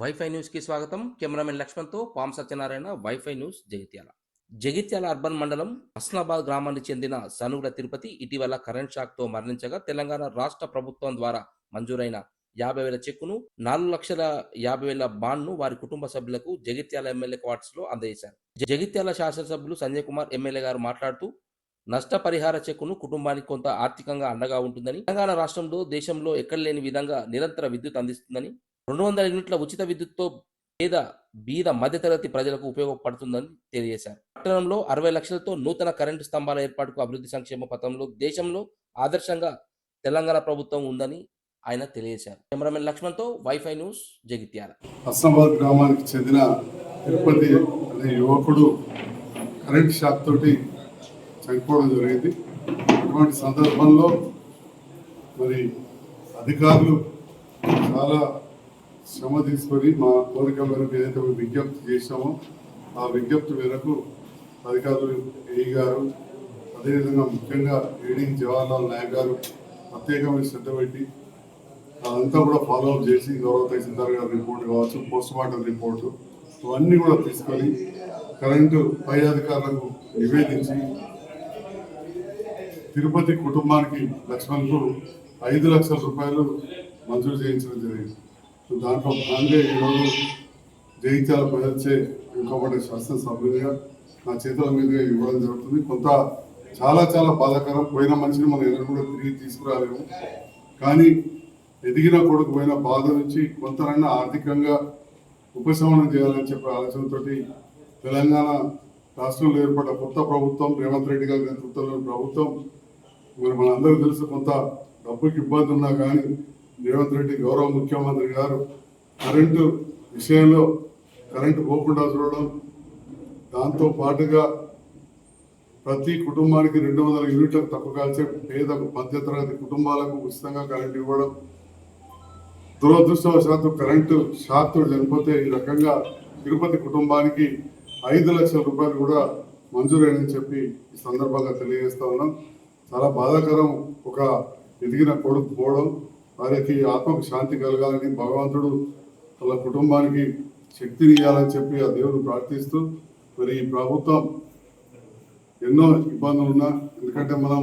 Wifi న్యూస్కి స్వాగతం. Cameraman లక్ష్మణ్తో palm Satyanarayana WiFi news Jagtial. Jagtial urban మండలం హస్నాబాద్ గ్రామానికి చెందిన సనుగుల తిరుపతి ఇటీవల కరెంట్ షాక్తో మరణించగా తెలంగాణ రాష్ట్ర ప్రభుత్వం ద్వారా మంజూరైన యాభై వేల చెక్కును నాలుగు లక్షల యాభై వేల బాండ్ను వారి కుటుంబ సభ్యులకు జగిత్యాల ఎమ్మెల్యే క్వార్టర్స్లో అందజేశారు. జగిత్యాల శాసనసభ్యులు సంజయ్ కుమార్ ఎమ్మెల్యే గారు మాట్లాడుతూ నష్టపరిహార చెక్కును కుటుంబానికి కొంత ఆర్థికంగా అండగా ఉంటుందని తెలంగాణ రాష్ట్రంలో దేశంలో ఎక్కడ లేని విధంగా నిరంతర విద్యుత్ అందిస్తుందని రెండు వందల యూనిట్ల ఉచిత విద్యుత్తో పేద బీద మధ్యతరగతి ప్రజలకు ఉపయోగపడుతుందని తెలియజేశారు. పట్టణంలో అరవై లక్షలతో నూతన కరెంటు స్తంభాల ఏర్పాటుకు అభివృద్ధి సంక్షేమ పథంలో దేశంలో ఆదర్శంగా తెలంగాణ ప్రభుత్వం ఉందని ఆయన తెలియజేశారు. కెమెరామెన్ లక్ష్మణ్తో వైఫై న్యూస్ జగిత్యాల. హస్నాబాద్ గ్రామానికి చెందిన తిరుపతి అనే యువకుడు కరెంట్ షాక్ తోటి చనిపోవడం జరిగింది. అటువంటి సందర్భంలో మరి అధికారులు చాలా శ్రమ తీసుకొని మా కోరిక మేరకు ఏదైతే మేము విజ్ఞప్తి చేశామో ఆ విజ్ఞప్తి మేరకు అధికారులు ఏఈ గారు అదేవిధంగా ముఖ్యంగా ఏడీ జవహర్లాల్ నాయక్ గారు ప్రత్యేకమైన శ్రద్ధ పెట్టి అదంతా కూడా ఫాలో అప్ చేసి గౌరవ తహసీల్దార్ గారి రిపోర్ట్ కావచ్చు పోస్ట్ మార్టం రిపోర్టు ఇవన్నీ కూడా తీసుకొని కరెంటు పై అధికారులకు నివేదించి తిరుపతి కుటుంబానికి లక్ష్మణ్కు ఐదు లక్షల రూపాయలు మంజూరు చేయించడం జరిగింది. దాంట్లో భాగంగా ఈరోజు జగిత్యాల ప్రజలచే ఇంకొకటి శాసనసభ్యునిగా నా చేతుల మీదుగా ఇవ్వడం జరుగుతుంది. కొంత చాలా చాలా బాధాకరం. పోయిన మనిషిని మనం ఎవరు కూడా తిరిగి తీసుకురాలేము. కానీ ఎదిగిన కొడుకు పోయిన బాధ నుంచి కొంతనన్నా ఆర్థికంగా ఉపశమనం చేయాలని చెప్పే ఆలోచనతో తెలంగాణ రాష్ట్రంలో ఏర్పడ్డ కొత్త ప్రభుత్వం రేవంత్ రెడ్డి గారి నేతృత్వంలోని ప్రభుత్వం మరి మనందరూ తెలుసు కొంత డబ్బుకి ఇబ్బంది ఉన్నా కానీ రేవంత్ రెడ్డి గౌరవ ముఖ్యమంత్రి గారు కరెంటు విషయంలో కరెంటు పోకుండా చూడడం దాంతో పాటుగా ప్రతి కుటుంబానికి రెండు వందల యూనిట్లకు తక్కువ కాల్చే పేద మధ్యతరగతి కుటుంబాలకు ఉచితంగా కరెంటు ఇవ్వడం. దురదృష్టవశాత్తు కరెంటు షాక్తో చనిపోతే ఈ రకంగా తిరుపతి కుటుంబానికి ఐదు లక్షల రూపాయలు కూడా మంజూరైనని చెప్పి ఈ సందర్భంగా తెలియజేస్తా ఉన్నాం. చాలా బాధాకరం ఒక ఎదిగిన కొడుకు పోవడం. వారికి ఆత్మకు శాంతి కలగాలని భగవంతుడు వాళ్ళ కుటుంబానికి శక్తిని ఇవ్వాలని చెప్పి ఆ దేవుడు ప్రార్థిస్తూ మరి ఈ ప్రభుత్వం ఎన్నో ఇబ్బందులు ఉన్నా ఎందుకంటే మనం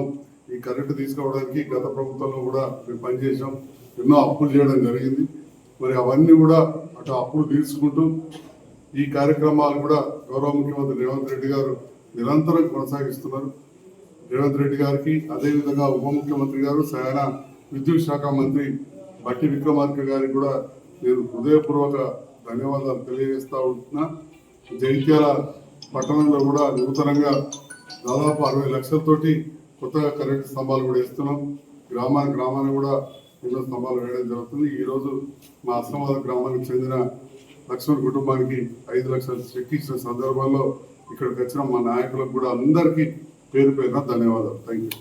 ఈ కరెంటు తీసుకోవడానికి గత ప్రభుత్వంలో కూడా మేము పనిచేసాం ఎన్నో అప్పులు చేయడం జరిగింది. మరి అవన్నీ కూడా అటు అప్పులు తీర్చుకుంటూ ఈ కార్యక్రమాలు కూడా గౌరవ ముఖ్యమంత్రి రేవంత్ రెడ్డి గారు నిరంతరం కొనసాగిస్తున్నారు. రేవంత్ రెడ్డి గారికి అదేవిధంగా ఉప ముఖ్యమంత్రి గారు సయాన విద్యుత్ శాఖ మంత్రి బట్టి విక్రమార్క గారికి కూడా నేను హృదయపూర్వక ధన్యవాదాలు తెలియజేస్తా ఉంటున్నా. జగిత్యాల పట్టణంలో కూడా నూతనంగా దాదాపు అరవై లక్షలతోటి కొత్తగా కరెంటు స్తంభాలు కూడా వేస్తున్నాం. గ్రామానికి గ్రామానికి కూడా ఎన్నో స్తంభాలు వేయడం జరుగుతుంది. ఈరోజు మా అస్లామాబాద్ గ్రామానికి చెందిన లక్ష్మణ్ కుటుంబానికి ఐదు లక్షలు చెక్ ఇచ్చిన సందర్భంలో ఇక్కడికి వచ్చిన మా నాయకులకు కూడా అందరికీ పేరు పేరున ధన్యవాదాలు. Thank you